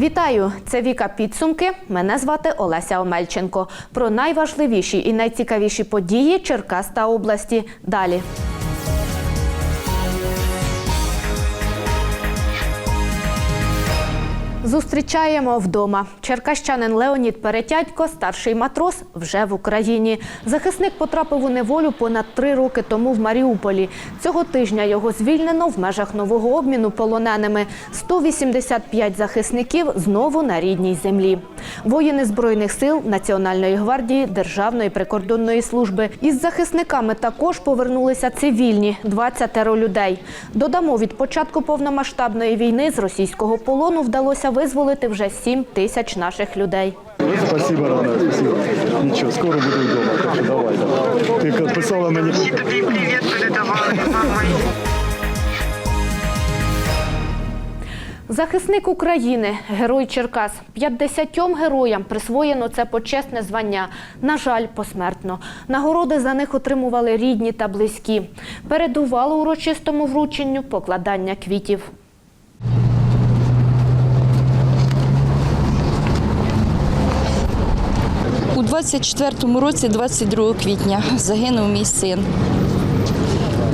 Вітаю! Це Віка Підсумки. Мене звати Олеся Омельченко. Про найважливіші і найцікавіші події Черкас та області. Далі. Зустрічаємо вдома. Черкащанин Леонід Перетядько, старший матрос, вже в Україні. Захисник потрапив у неволю понад три роки тому в Маріуполі. Цього тижня його звільнено в межах нового обміну полоненими. 185 захисників знову на рідній землі. Воїни Збройних сил, Національної гвардії, Державної прикордонної служби. Із захисниками також повернулися цивільні – 20 людей. Додамо, від початку повномасштабної війни з російського полону вдалося визволити вже 7 тисяч наших людей. Спасибо, Рана, спасибо. Нічого, скоро буду вдома, так що давай. давай. Ти писала мені. Тобі привіт передавали. Захисник України, герой Черкас. 50 героям присвоєно це почесне звання. На жаль, посмертно. Нагороди за них отримували рідні та близькі. Передувало урочистому врученню покладання квітів. У 24-му році, 22 квітня, загинув мій син.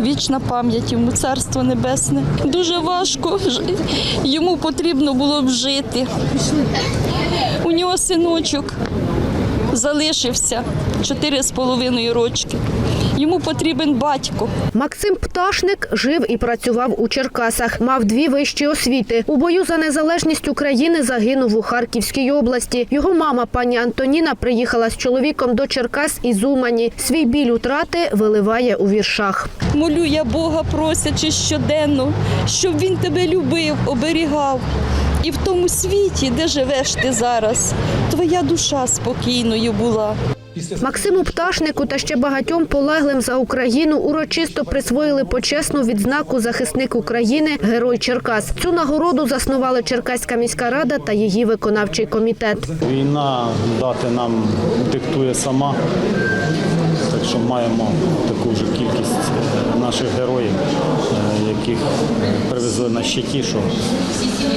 Вічна пам'ять йому, царство небесне. Дуже важко. Йому потрібно було б жити. У нього синочок залишився чотири з половиною рочки. Йому потрібен батько. Максим Пташник жив і працював у Черкасах. Мав дві вищі освіти. У бою за незалежність України загинув у Харківській області. Його мама, пані Антоніна, приїхала з чоловіком до Черкас із Умані. Свій біль утрати виливає у віршах. Молю я Бога, просячи щоденно, щоб він тебе любив, оберігав. І в тому світі, де живеш ти зараз, твоя душа спокійною була. Максиму Пташнику та ще багатьом полеглим за Україну урочисто присвоїли почесну відзнаку захисник України Герой Черкас. Цю нагороду заснували Черкаська міська рада та її виконавчий комітет. Війна дати нам диктує сама, так що маємо таку ж кількість наших героїв, яких привезли на щиті, що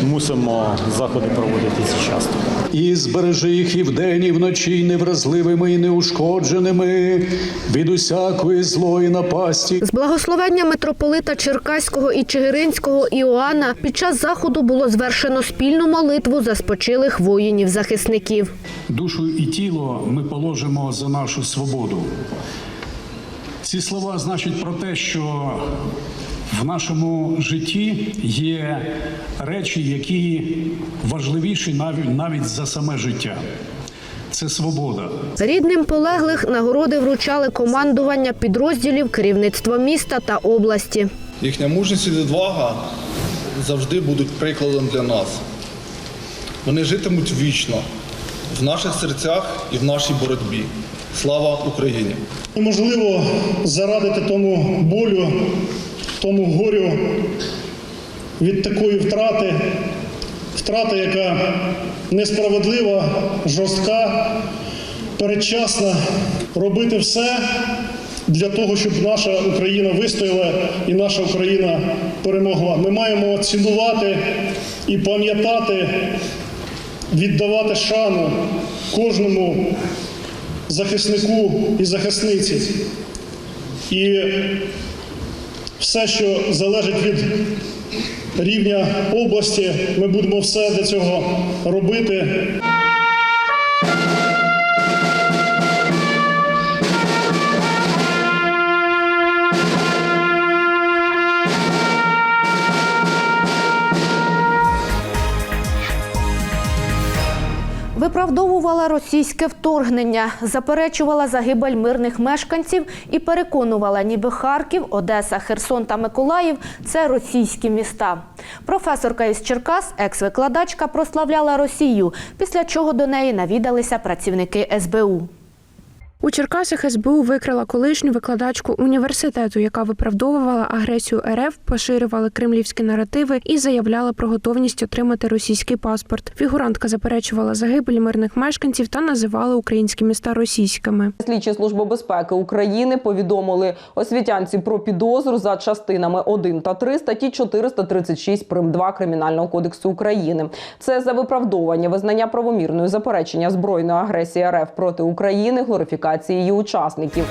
мусимо заходи проводити часто. І збережи їх і вдень, і вночі невразливими і неушкодженими від усякої злої напасті. З благословення митрополита Черкаського і Чигиринського Іоанна під час заходу було звершено спільну молитву за спочилих воїнів-захисників. Душу і тіло ми положимо за нашу свободу. Ці слова значать про те, що в нашому житті є речі, які важливіші навіть, навіть за саме життя. Це свобода. Рідним полеглих нагороди вручали командування підрозділів керівництва міста та області. Їхня мужність і відвага завжди будуть прикладом для нас. Вони житимуть вічно в наших серцях і в нашій боротьбі. Слава Україні! Неможливо зарадити тому болю, тому горю від такої втрати, втрата, яка несправедлива, жорстка, передчасна, робити все для того, щоб наша Україна вистояла і наша Україна перемогла. Ми маємо цінувати і пам'ятати, віддавати шану кожному захиснику і захисниці. І все, що залежить від рівня області, ми будемо все для цього робити. Виправдовувала російське вторгнення, заперечувала загибель мирних мешканців і переконувала, ніби Харків, Одеса, Херсон та Миколаїв це російські міста. Професорка із Черкас, екс-викладачка, прославляла Росію, після чого до неї навідалися працівники СБУ. У Черкасах СБУ викрила колишню викладачку університету, яка виправдовувала агресію РФ, поширювала кремлівські наративи і заявляла про готовність отримати російський паспорт. Фігурантка заперечувала загибель мирних мешканців та називала українські міста російськими. Слідчі служби безпеки України повідомили освітянці про підозру за частинами 1 та 3 статті 436 прим. 2 Кримінального кодексу України. Це за виправдовування визнання правомірної заперечення збройної агресії РФ проти України, глорифікації її учасників.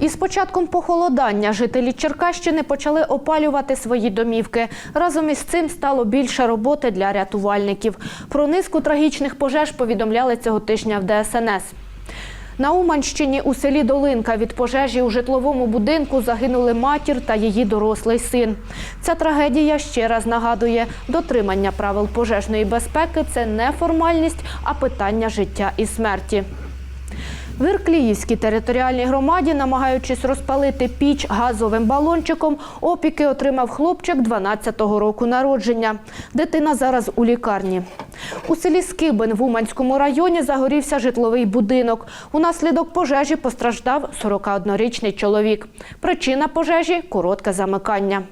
Із початком похолодання жителі Черкащини почали опалювати свої домівки. Разом із цим стало більше роботи для рятувальників. Про низку трагічних пожеж повідомляли цього тижня в ДСНС. На Уманщині у селі Долинка від пожежі у житловому будинку загинули матір та її дорослий син. Ця трагедія ще раз нагадує, дотримання правил пожежної безпеки це не формальність, а питання життя і смерті. В Іркліївській територіальній громаді, намагаючись розпалити піч газовим балончиком, опіки отримав хлопчик 12-го року народження. Дитина зараз у лікарні. У селі Скибин в Уманському районі загорівся житловий будинок. Унаслідок пожежі постраждав 41-річний чоловік. Причина пожежі коротке замикання.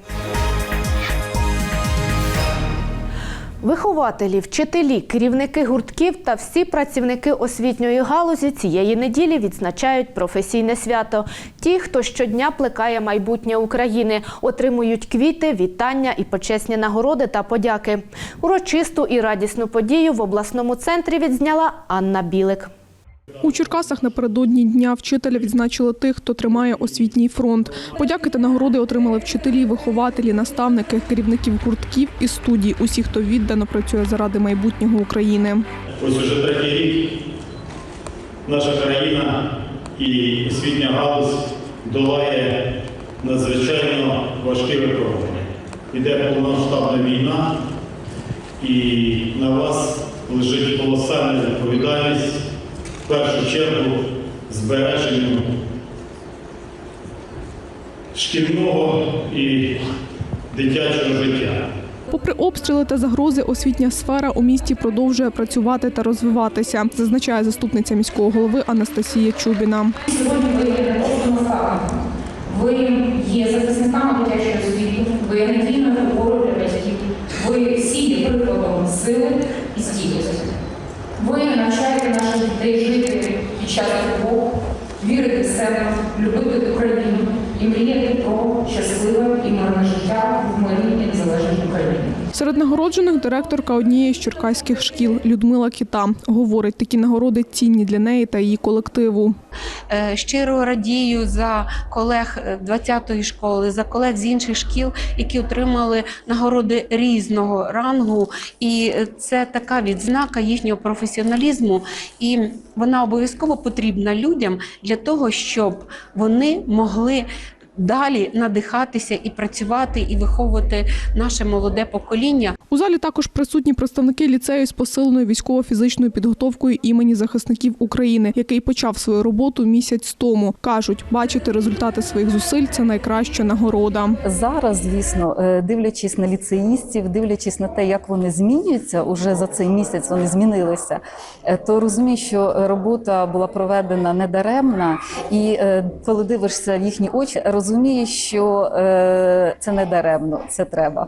Вихователі, вчителі, керівники гуртків та всі працівники освітньої галузі цієї неділі відзначають професійне свято. Ті, хто щодня плекає майбутнє України, отримують квіти, вітання і почесні нагороди та подяки. Урочисту і радісну подію в обласному центрі відзняла Анна Білик. У Черкасах напередодні дня вчителя відзначили тих, хто тримає освітній фронт. Подяки та нагороди отримали вчителі, вихователі, наставники, керівників гуртків і студій. Усі, хто віддано працює заради майбутнього України. Ось уже третій рік наша країна і освітня галузь долає надзвичайно важкі випробування. Іде повномасштабна війна, і на вас лежить колосальна відповідальність в першу чергу збереженню шкільного і дитячого життя. Попри обстріли та загрози, освітня сфера у місті продовжує працювати та розвиватися, зазначає заступниця міського голови Анастасія Чубіна. Сьогодні є ви є захисниками дитячої освіти, ви є надійною опорою для батьків, ви всі є прикладом сили і стійкості. Ви навчаєте наших дітей жити під час тривог, вірити в себе, любити Україну і мріяти про щасливе і мирне життя в мирній і незалежній Україні. Серед нагороджених директорка однієї з черкаських шкіл Людмила Кіта говорить, такі нагороди цінні для неї та її колективу. Е, Щиро радію за колег е, 20-ї школи, за колег з інших шкіл, які отримали нагороди різного рангу. І е, це така відзнака їхнього професіоналізму, і вона обов'язково потрібна людям для того, щоб вони могли. Далі надихатися і працювати, і виховувати наше молоде покоління. У залі також присутні представники ліцею з посиленою військово-фізичною підготовкою імені захисників України, який почав свою роботу місяць тому. кажуть, бачити результати своїх зусиль це найкраща нагорода. Зараз, звісно, е, дивлячись на ліцеїстів, дивлячись на те, як вони змінюються, уже за цей місяць вони змінилися, е, то розумію, що робота була проведена недаремна, і е, коли дивишся в їхні очі, розумієш, що е, це не даремно, це треба.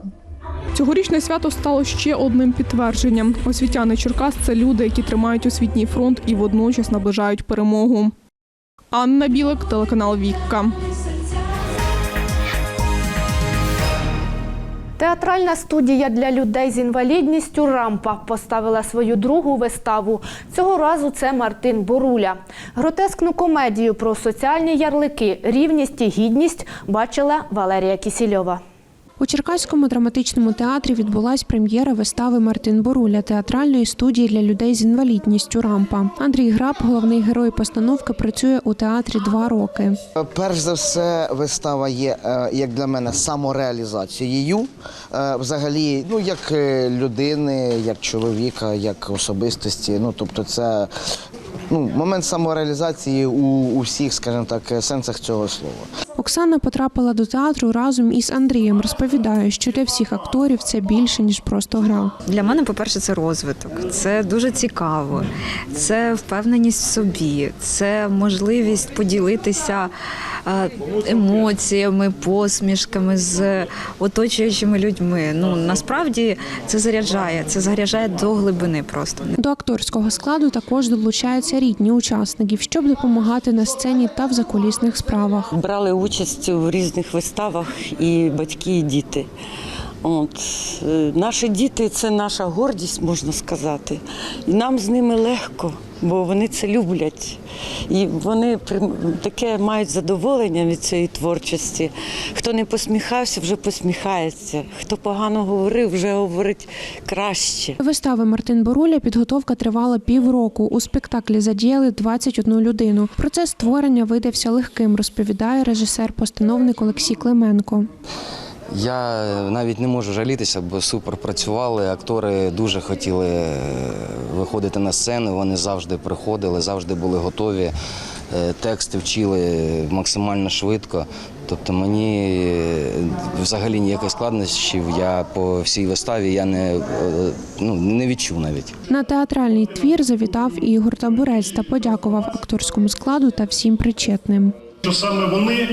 Цьогорічне свято стало ще одним підтвердженням. Освітяни Черкас це люди, які тримають освітній фронт і водночас наближають перемогу. Анна Білик, телеканал Вікка. Театральна студія для людей з інвалідністю Рампа поставила свою другу виставу. Цього разу це Мартин Боруля. Гротескну комедію про соціальні ярлики, рівність і гідність бачила Валерія Кісільова. У Черкаському драматичному театрі відбулась прем'єра вистави Мартин Боруля театральної студії для людей з інвалідністю Рампа. Андрій Граб, головний герой постановки, працює у театрі два роки. Перш за все, вистава є е, як для мене самореалізацією. Е, Взагалі, ну як е, людини, як чоловіка, як особистості. Ну тобто, це ну, момент самореалізації у, у всіх, скажімо так, сенсах цього слова. Оксана потрапила до театру разом із Андрієм. Розповідає, що для всіх акторів це більше ніж просто гра. Для мене, по-перше, це розвиток, це дуже цікаво, це впевненість в собі, це можливість поділитися е, емоціями, посмішками з оточуючими людьми. Ну насправді це заряджає, це заряджає до глибини просто. До акторського складу також долучаються рідні учасників, щоб допомагати на сцені та в закулісних справах. Брали участь у різних виставах і батьки, і діти. От е, наші діти це наша гордість, можна сказати. І нам з ними легко, бо вони це люблять. І вони таке мають задоволення від цієї творчості. Хто не посміхався, вже посміхається. Хто погано говорив, вже говорить краще. Вистави Мартин Боруля підготовка тривала півроку. У спектаклі задіяли 21 людину. Процес створення видався легким, розповідає режисер-постановник Олексій Клименко. Я навіть не можу жалітися, бо супер працювали. Актори дуже хотіли е, виходити на сцену. Вони завжди приходили, завжди були готові. Е, Тексти вчили максимально швидко. Тобто мені е, взагалі ніяких складнощів я по всій виставі я не, ну, не відчув навіть. На театральний твір завітав Ігор Табурець та подякував акторському складу та всім причетним. що саме вони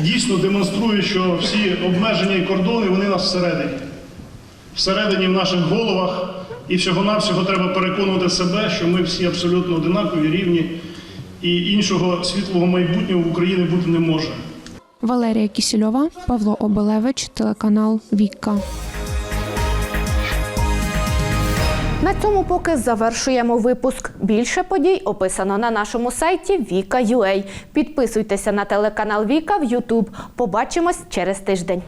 дійсно демонструє, що всі обмеження і кордони вони нас всередині. Всередині в наших головах і всього-навсього треба переконувати себе, що ми всі абсолютно одинакові, рівні, і іншого світлого майбутнього в Україні бути не може. Валерія Кісільова, Павло Обелевич, телеканал Вікка. На цьому поки завершуємо випуск. Більше подій описано на нашому сайті Віка.ua. Підписуйтеся на телеканал Віка в YouTube. Побачимось через тиждень.